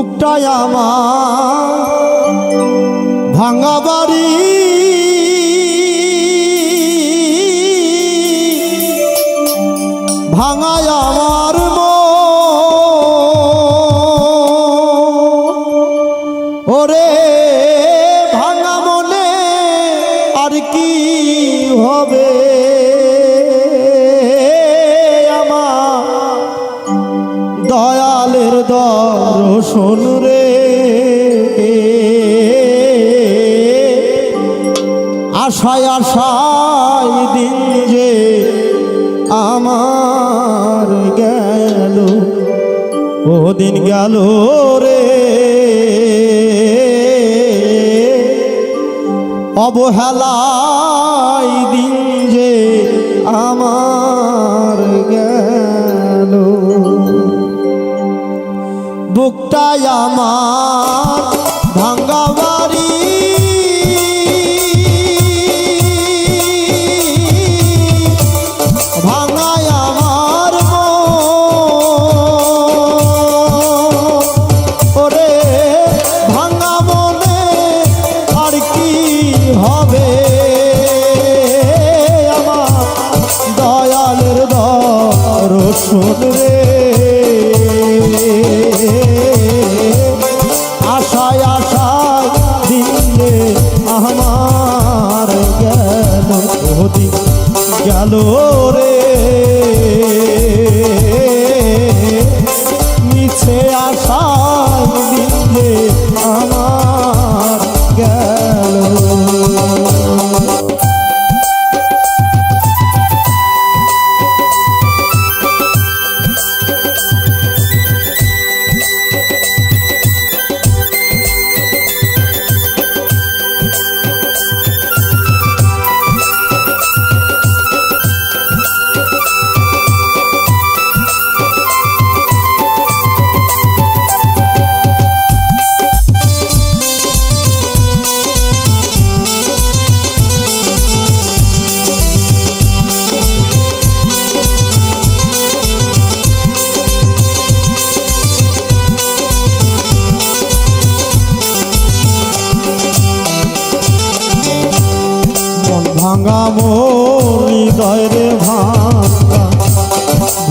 বুকটাই আমার ভাঙা বাড়ি ভাঙায় আমার। ওরে ভাঙা মনে আর কি হবে দর্শন রে। আশায় আশায় দিন যে আমার গেল ও দিন গেল রে। অবহেলায় দিন আমার ভাঙ্গা বাড়ি ভাঙা মোর হৃদয় রে ভাঙা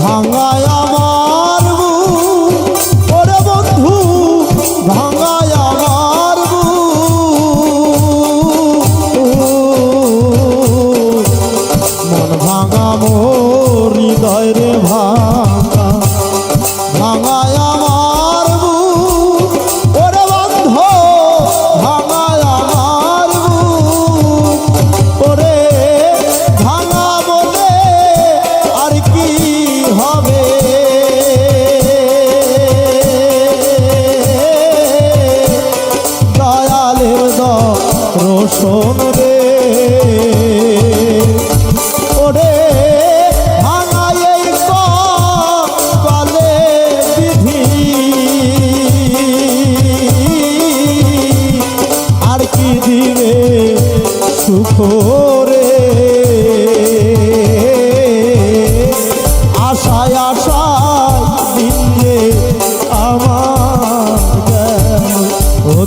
ভাঙায়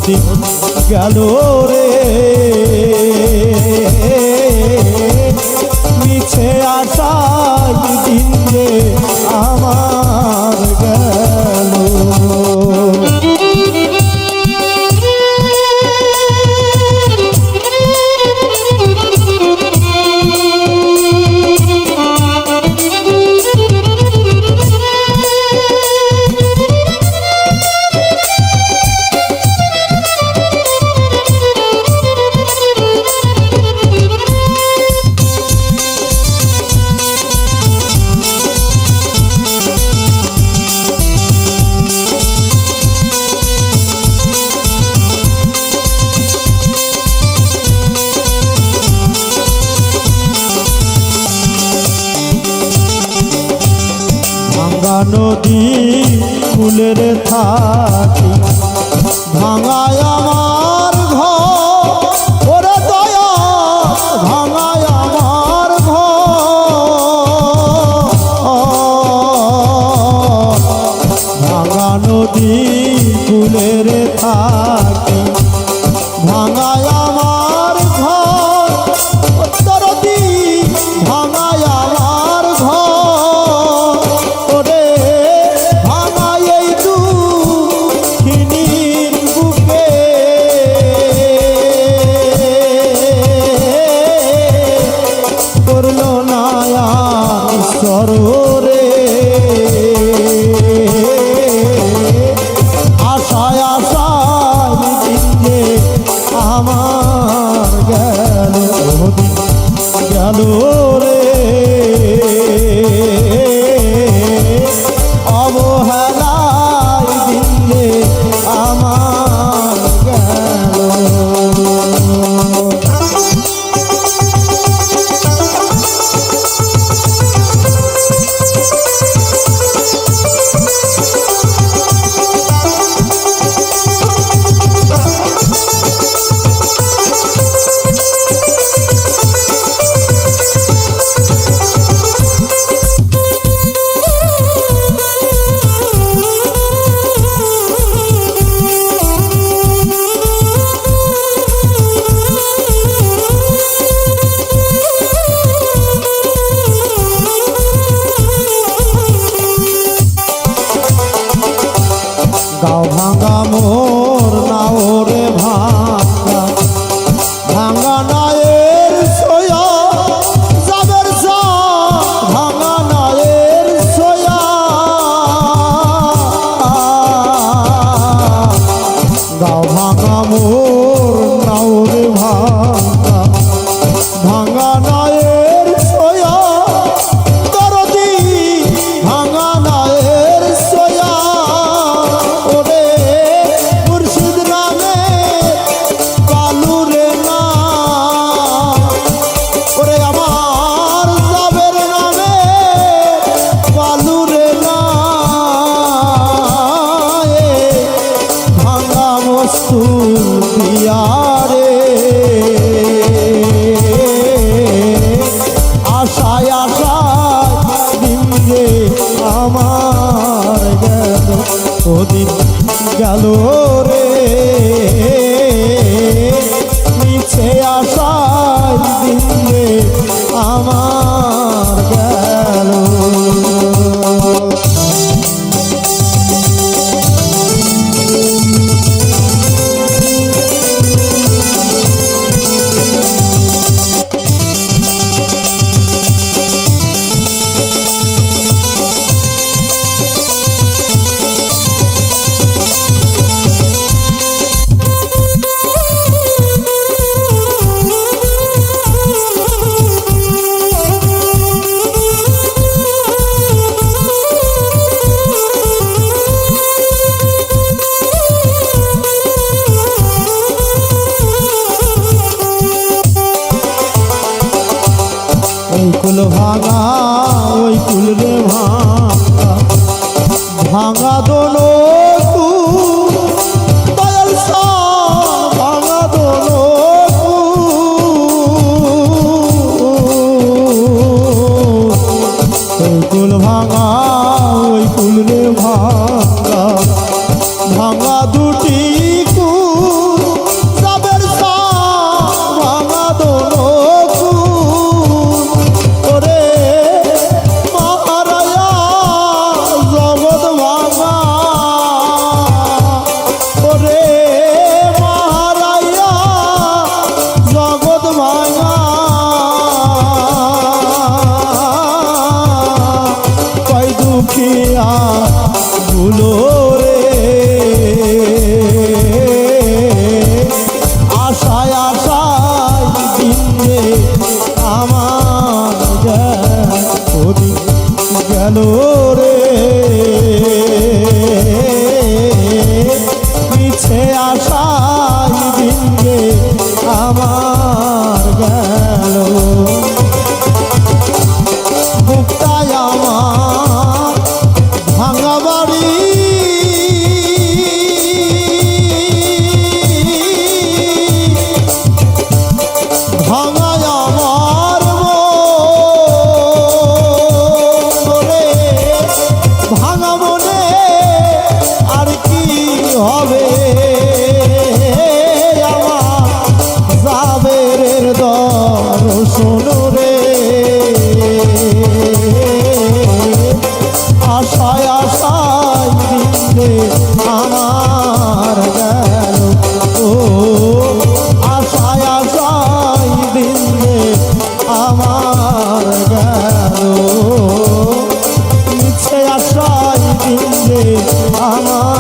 দিন গেল রে। যদি ফুলের থাকি, ভাঙায় আমার ঘর, ওরে দয়া, ভাঙায় আমার ঘর। ভাঙা নদী ফুলের থাকি করল না ঈশ্বর রে আশায় আশায় আমার গেল গেল রে। অবহেলা মোর নাও রে আশায় দিন যে আমার গেল ওদিন গেল রে। মিছে আশায় দিন যে আমার ওই কুল রে ভাঙা ভাঙা দোনো ভাঙা ওই কুল রে ভাঙা কেন রে। পিছে আশায় দিনকে আমার গা দর্শন রে। আশায় আশায় দিলে আমার গেল ও। আশায় আশায় দিলে আমার গেল মিছে আশায় দিলে আমার